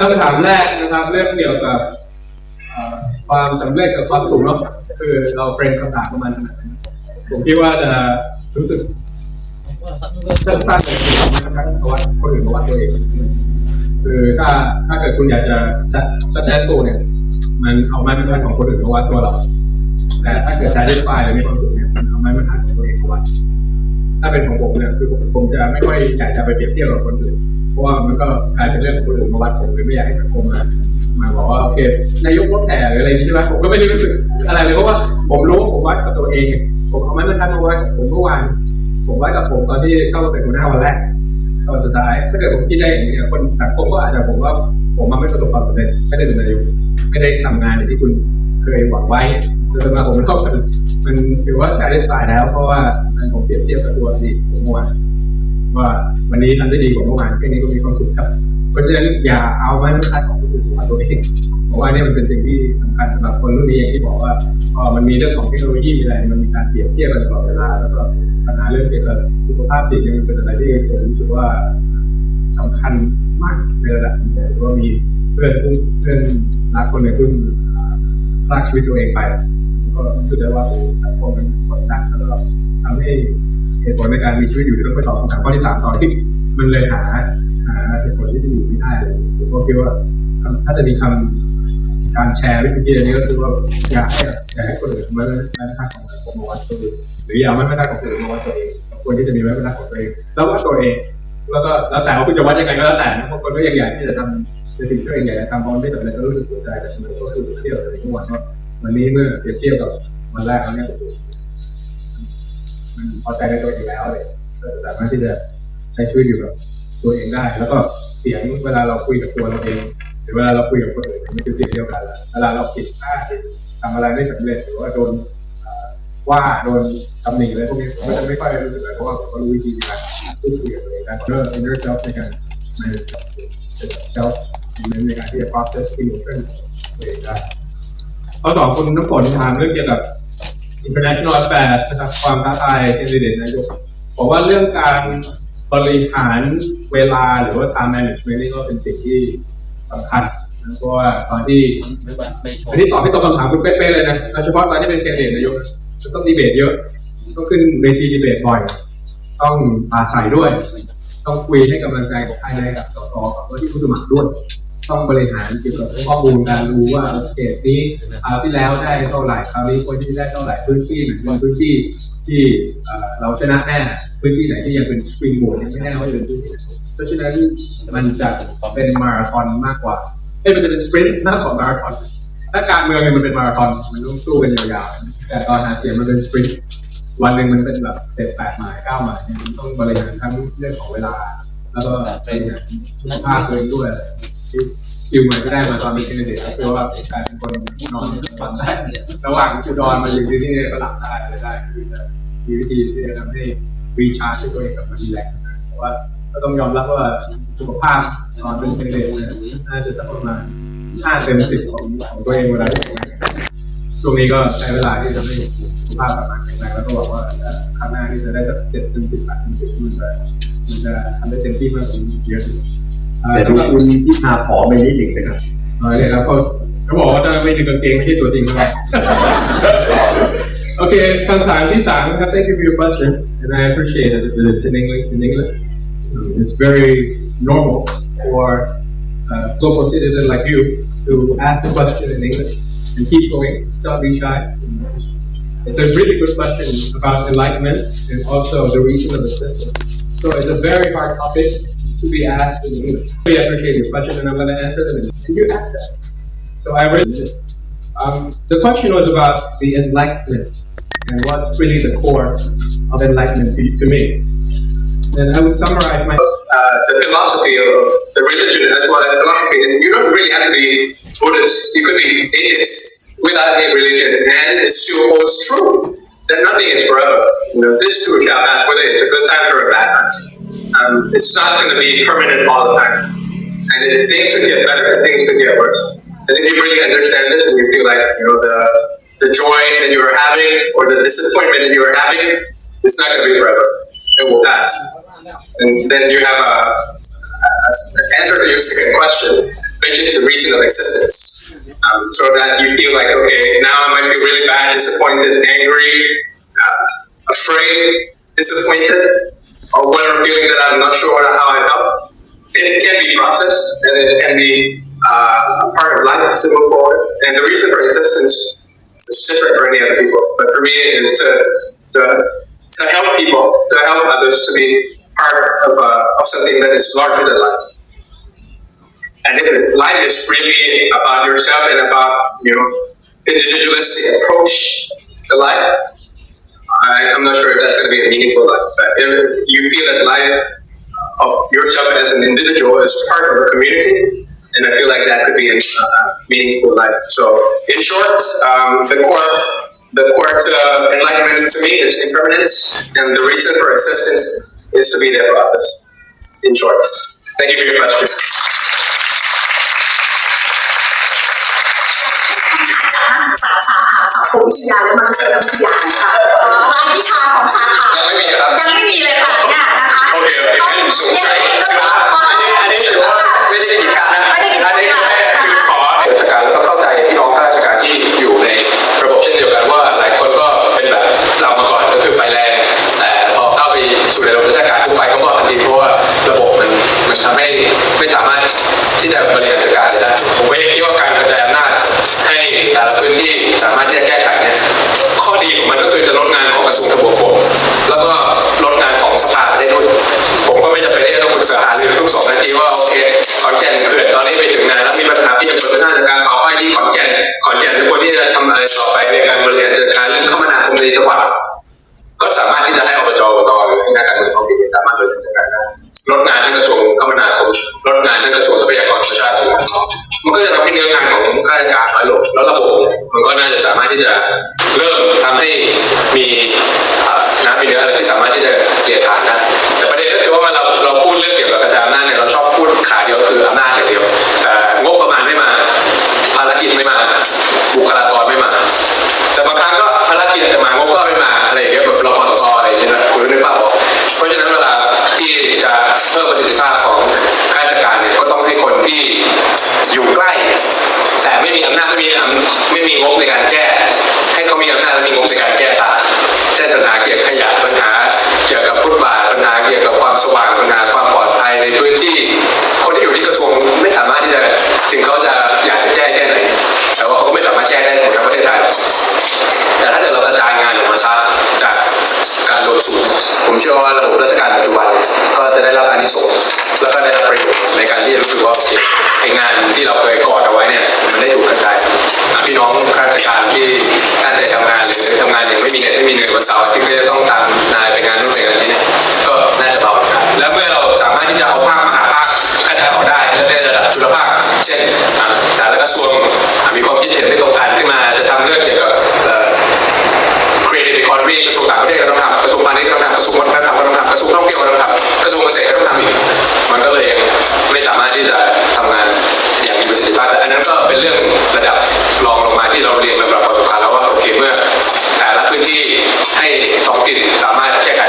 คำถามแรกนะครับ เรื่องเกี่ยวกับความสำเร็จกับความสุขเนาะคือเราเฟรมคำถามประมาณไหนผมคิดว่าจะรู้สึกสั้นๆเลยนะครับเพราะวัดคนอื่นมาวัดตัวเองคือถ้าถ้าเกิดคุณอยากจะ successful เนี่ย มันเอาไม้บรรทัดของคนอื่นมาวัดตัวเรา แต่ถ้าเกิด satisfy หรือมีความสุขเนี่ยมันเอาไม้บรรทัดของตัวเองมาวัดถ้าเป็นของผมเนี่ยคือผมจะไม่ค่อยอยากจะไปเปรียบเทียบกับคนอื่น ราะว่ามันก็กลายเป็นเรื่องของคนอื่นมาวัดผมไม่อยากให้สังคมมามาบอกว่าโอเคนายกรถแห่หรืออะไรนี้ใช่ไหมผมก็ไม่ได้รู้สึกอะไรเลยเพราะว่าผมรู้ผมวัดกับตัวเอง ผมเอาไม้บรรทัดมาวัดกับผมเมื่อวานผมวัดกับผมตอนที่เข้ามาเป็นหัวหน้าวันแรกตอนสุดท้ายถ้าเกิดผมคิดได้อย่างนี้คนสังคมก็อาจจะผมว่าผมมันไม่ประสบความสำเร็จไม่ได้เป็นนายกไม่ได้ทำงานอย่างที่คุณเคยหวังไว้จนมาผมเล่ามันมันถือว่า satisfy แล้วเพราะว่ามันผมเปรียบเทียบกับตัวอดีตผมเมื่อวาน ว่าวันนี้ทำได้ดีกว่าเมื่อวานแค่นี้ก็มีความสุขครับเพราะฉะนั้นอย่าเอาไม้บรรทัดของคนอื่นมาตัวเองเพราะว่าเนี่ยมันเป็นสิ่งที่สำคัญสำหรับคนรุ่นนี้อย่างที่บอกว่าพอมันมีเรื่องของเทคโนโลยีมีอะไรมันมีการเปรียบเทียบกันตลอดเวลาแล้วก็ปัญหาเรื่องเกี่ยวกับสุขภาพจิตยมันเป็นอะไรที่ผมรู้สึกว่าสำคัญมากในระดับหนึงว่ามีเพื่อนเพื่อนรักคนหนึ่งเพิ่งพลากชีวิตตัวเองไปก็รู้สึกได้ว่าโอ้สังคมมัน ตุผลในการมีชีวิตอยู่ที่ต้องไปตอบคำถามข้อที่สามต่อที่มันเลยหาหาเหตุผลที่จะอยู่ไม่ได้เลยผมก็คิดว่าถ้าจะมีคำการแชร์วิธีนี้ก็คือว่าอยากให้อยากให้คนอื่นมาไม่ไม่ทักของผมมาวัดตัวเองหรืออย่าไม่ไม่ทักของคนอื่นมาวัดตัวเองควรที่จะมีไม่ไม่ทักของตัวเองแล้ววัดตัวเอง แล้วก็แล้วแต่ว่าคุณจะวัดยังไงก็แล้วแต่นะบางคนก็ยังอยากที่จะทำในสิ่งที่ตัวเองอยากจะทำพอนไม่สำเร็จก็รู้สึกเสียใจแต่มันก็คือเทียบกับทุกวันว่าวันนี้เมื่อเปรียบเทียบกับวันแรกแล้วเนี่ย มันพอใจในตัวเองแล้วเลยก็สามารถที่จะใช้ชีวิตอยู่กับตัวเองได้ แล้วก็เสียงเวลาเราคุยกับตัวเราเองหรือเวลาเราคุยกับคนอื่นมันคือเสียงเดียวกันแหละเวลาเราผิดพลาดทำอะไรไม่สำเร็จหรือว่าโดนว่าโดนตำหนิอะไรพวกนี้ก็จะไม่ค่อยรู้สึกอะไรเพราะว่าผมก็รู้วิธีการพูดคุยกับตัวเองได้เริ่ม inner self ในการ manage self ในการที่จะ process emotion ตัวเองได้ข้อสองคุณน้ำฝนถามเรื่องเกี่ยวกับ international affairs นะครับความท้าทายแคนดิเดตนายกบอกว่าเรื่องการบริหารเวลาหรือว่า time management นี่ก็เป็นสิ่งที่สำคัญนะเพราะว่าตอนที่ไม่ว่าไม่ชอบอันนี้ตอบให้ตรงคำถามคุณเป๊ะๆเลยนะโดยเฉพาะตอนที่เป็นแคนดิเดตนายกจะต้องดีเบตเยอะต้องขึ้นเวทีดีเบตบ่อย ต้องปาศัยด้วย ต้องคุยให้กำลังใจกับภายในกับสสกับตัวที่ผู้สมัครด้วย ต้องบริหารเกี่ยวกับข้อมูลการรู้ว่าเขตนี้คราวที่แล้วได้เท่าไหร่คราวนี้คนที่ได้เท่าไหร่พื้นที่ไหนเป็นพื้นที่ที่เอ่อเราชนะแน่พื้นที่ไหนที่ยังเป็นสปริงโบยังไม่แน่ว่าจะเป็นพื้นที่ไหนเพราะฉะนั้นมันจะเป็นมาราธอนมากกว่าเอ้ยมันจะเป็นสปรินต์มากกว่ามาราธอนถ้าการเมืองเนี่ยมันเป็นมาราธอนมันต้องสู้กันยาวๆแต่ตอนหาเสียงมันเป็นสปรินต์วันหนึ่งมันเป็นแบบเจ็ดแปดหมายเก้าหมายเนี่ยมันต้องบริหารทั้งเรื่องของเวลา แล้วก็บริหารสุขภาพตัวเองด้วย ที่สกิลใหม่ที่ได้มาตอนนี้แค่นี้เด็กก็คือว่าการเป็นคนนอนหลับได้ระหว่างอุดรมาอยู่ที่นี่ก็หลับได้อะไรได้คือมีวิธีที่จะทำให้รีชาร์จตัวเองกลับมาดีแลกซ์นะแต่ว่าก็ต้องยอมรับว่าสุขภาพตอนเป็นเด็กเนี่ยน่าจะสักประมาณห้าเต็มสิบของของตัวเองเวลาที่ทำงานช่วงนี้ก็ใช้เวลาที่จะให้สุขภาพกลับมาแข็งแรงแล้วก็บอกว่าครั้งหน้าที่จะได้สักเจ็ดถึงสิบแปดถึงสิบมันจะมันจะทำได้เต็มที่มากกว่านี้เยอะ แต่ดูคุณพิธาผอมไปนิดหนึ่งนะครับ เออเนี่ยครับเขาเขาบอกว่าถ้าไม่ถึงกางเกงไม่ใช่ตัวจริงนะครับ โอเคคำถามที่สามนะครับ Thank you for your question and I appreciate it that it's in English in English Um, it's very normal for a global citizen like you to ask the question in English and keep going don't be shy it's a really good question about enlightenment and also the reason of existence so it's a very hard topic to be asked in English I really appreciate your question and I'm going to answer them and you asked that so I read it um, the question was about the enlightenment and what's really the core of enlightenment to, me. And I would summarize my uh, the philosophy of the religion as well as philosophy. And you don't really have to be Buddhist. You could be atheist without a religion, and it still holds true that nothing is forever. You know, this too shall Um, it's not going to be permanent all the time, and it, things could get better things could get worse. And if you really understand this and you feel like you know the the joy that you are having or the disappointment that you are having, it's not going to be forever. It will pass. And then you have a, a- an answer to your second question. which is the reason of existence. Um, so that you feel like, okay, now I might feel really bad, disappointed, angry, uh, afraid, disappointed, or whatever feeling that I'm not sure how I felt. It can be processed and it can be uh, a part of life to move forward. And the reason for existence is different for any other people, but for me it is to to, to help people, to help others to be part of, uh, of something that is larger than life. And if life is really about yourself and about you know individualistic approach to life, I, I'm not sure if that's going to be a meaningful life. If you feel that life of yourself as an individual is part of a community, and I feel like that could be a uh, meaningful life. So, in short, um, the core, the core to enlightenment to me is impermanence, and the reason for existence is to be there for others. In short, thank you for your question. วิทยาและมนุษยวิทยานะคะรายวิชาของสาขายังไม่มีครับยังไม่มีเลยค่ะเนี่ยนะคะโอเคโอเคงั้นสงสัยอันนี้ถือว่าไม่ได้กีดกันนะไม่ได้กีดกันอันนี้นะคือขอราชการแล้วก็เข้าใจพี่น้องข้าราชการที่อยู่ในระบบเช่นเดียวกันว่าหลายคนก็เป็นแบบเรามาก่อนก็คือไฟแรงแต่พอเข้าไปสู่ในระบบราชการทุกไฟก็มอดทันทีเพราะว่าระบบมันมันทำให้ไม่สามารถที่จะบริหารจัดการได้ มันก็คือจะลดงานของกระทรวงทบวงกรมแล้วก็ลดงานของสภาได้ด้วย ผมก็ไม่จำเป็นที่จะต้องปรึกษาหารือทุกสองนาทีว่าโอเคขอนแก่นเขื่อนตอนนี้ไปถึงไหนแล้วมีปัญหาที่จะเปิดหน้าจัดการเผาไหม้ที่ขอนแก่นขอนแก่นเป็นคนที่จะทำอะไรต่อไปในการบริหารจัดการเรื่องคมนาคมในจังหวัดก็สามารถที่จะให้อบจอบตหรือให้นักการเมืองท้องถิ่นสามารถบริหารจัดการได้ ลดงานที่กระทรวงคมนาคมลดงานที่กระทรวงทรัพยากรธรรมชาติสิ่งแวดล้อมมันก็จะทำให้เนื้องานของข้าราชการน้อยลงแล้วระบบมันก็น่าจะสามารถที่จะเริ่มทำให้มีน้ำมีเนื้ออะไรที่สามารถที่จะเกลี่ยผ่านได้แต่ประเด็นก็คือว่าเวลาเราเราพูดเรื่องเกี่ยวกับกระจายอำนาจเนี่ยเราชอบพูดขาเดียวคืออำนาจอย่างเดียวแต่งบประมาณไม่มาภารกิจไม่มาบุคลากรไม่มาแต่บางครั้งก็ภารกิจจะมางบก็ไม่มาอะไรอย่างเงี้ยแบบรพตอะไรอย่างเงี้ยนะคุณนึกภาพออกเพราะฉะนั้น อยู่ใกล้ แต่ไม่มีอำนาจไม่มีอำไม่มีงบในการแก้ ให้เขามีอำนาจและมีงบใน เชื่อว่าระบบราชการปัจจุบันก็จะได้รับอานิสงส์แล้วก็ได้รับประโยชน์ในการที่จะรู้สึกว่าโอเคไองานที่เราเคยกอดเอาไว้เนี่ยมันได้ถูกกระจายพี่น้องข้าราชการที่ตั้งใจทำงานหรือทำงานอย่างไม่มีเหน็ดไม่มีเหนื่อยวันเสาร์ที่ก็จะต้องตามนายไปงานนู่นไปงานนี้เนี่ยก็น่าจะเบากันแล้วเมื่อเราสามารถที่จะเอาภาคมหาภาคกระจายออกได้และในระดับจุลภาค เช่นแต่ละกระทรวงมีความ ระทรวงท่องเที่ยวก็ต้องทำกระทรวงเกษตรก็ต้องทำอีกมันก็เลยยังไม่สามารถที่จะทำงานอย่างมีประสิทธิภาพแต่อันนั้นก็เป็นเรื่องระดับรองลงมาที่เราเรียนระดับความสำคัญแล้วว่าโอเคเมื่อแต่ละพื้นที่ให้ท้องถิ่นสามารถแก้ไข